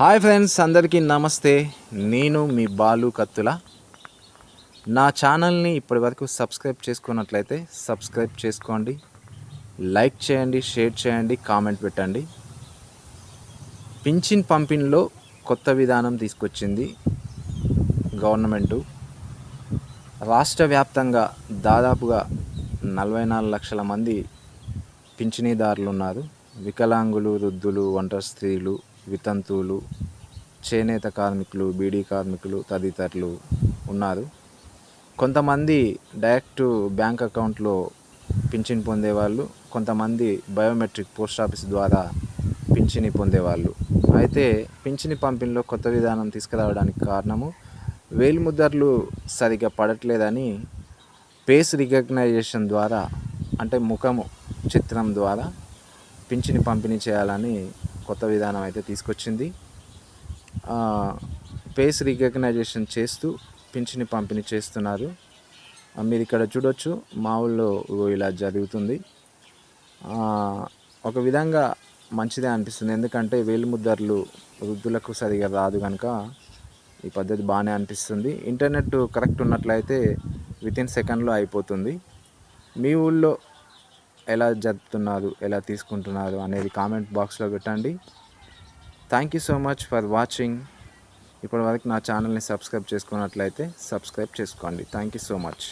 Hi friends అందరికీ నమస్తే. నేను మీ బాలు కత్తుల. నా ఛానల్ని ఇప్పటివరకు సబ్స్క్రైబ్ చేసుకున్నట్లయితే సబ్స్క్రైబ్ చేసుకోండి. లైక్ చేయండి షేర్ చేయండి కామెంట్ పెట్టండి. పింఛన్ పంపిణీలో కొత్త విధానం తీసుకొచ్చింది గవర్నమెంటు. రాష్ట్ర వ్యాప్తంగా దాదాపుగా నలభై నాలుగు లక్షల మంది పింఛనీదారులు ఉన్నారు వికలాంగులు వృద్ధులు ఒంటరి స్త్రీలు వితంతువులు చేనేత కార్మికులు బీడీ కార్మికులు తదితరులు ఉన్నారు. కొంతమంది డైరెక్ట్ బ్యాంక్ అకౌంట్లో పింఛన్ పొందేవాళ్ళు కొంతమంది బయోమెట్రిక్ పోస్ట్ ఆఫీస్ ద్వారా పింఛని పొందేవాళ్ళు. అయితే పింఛని పంపిణీలో కొత్త విధానం తీసుకురావడానికి కారణము వేలిముద్రలు సరిగ్గా పడట్లేదని పేస్ రికగ్నైజేషన్ ద్వారా అంటే ముఖము చిత్రం ద్వారా పింఛని పంపిణీ చేయాలని కొత్త విధానం అయితే తీసుకొచ్చింది. ఫేస్ రికగ్నైజేషన్ చేస్తూ పింఛని పంపిణీ చేస్తున్నారు. మీరు ఇక్కడ చూడొచ్చు మా ఊళ్ళో ఇలా జరుగుతుంది. ఒక విధంగా మంచిదే అనిపిస్తుంది. ఎందుకంటే వేలిముద్దర్లు వృద్ధులకు సరిగా రాదు కనుక ఈ పద్ధతి బాగానే అనిపిస్తుంది. ఇంటర్నెట్ కరెక్ట్ ఉన్నట్లయితే విత్ ఇన్ సెకండ్లో అయిపోతుంది. మీ ఊళ్ళో ఎలా జరుపుతున్నారు ఎలా తీసుకుంటున్నారు అనేది కామెంట్ బాక్స్లో పెట్టండి. Thank you so much for watching ఇప్పటివరకు నా ఛానల్ని సబ్స్క్రైబ్ చేసుకున్నట్లయితే సబ్స్క్రైబ్ చేసుకోండి. Thank you so much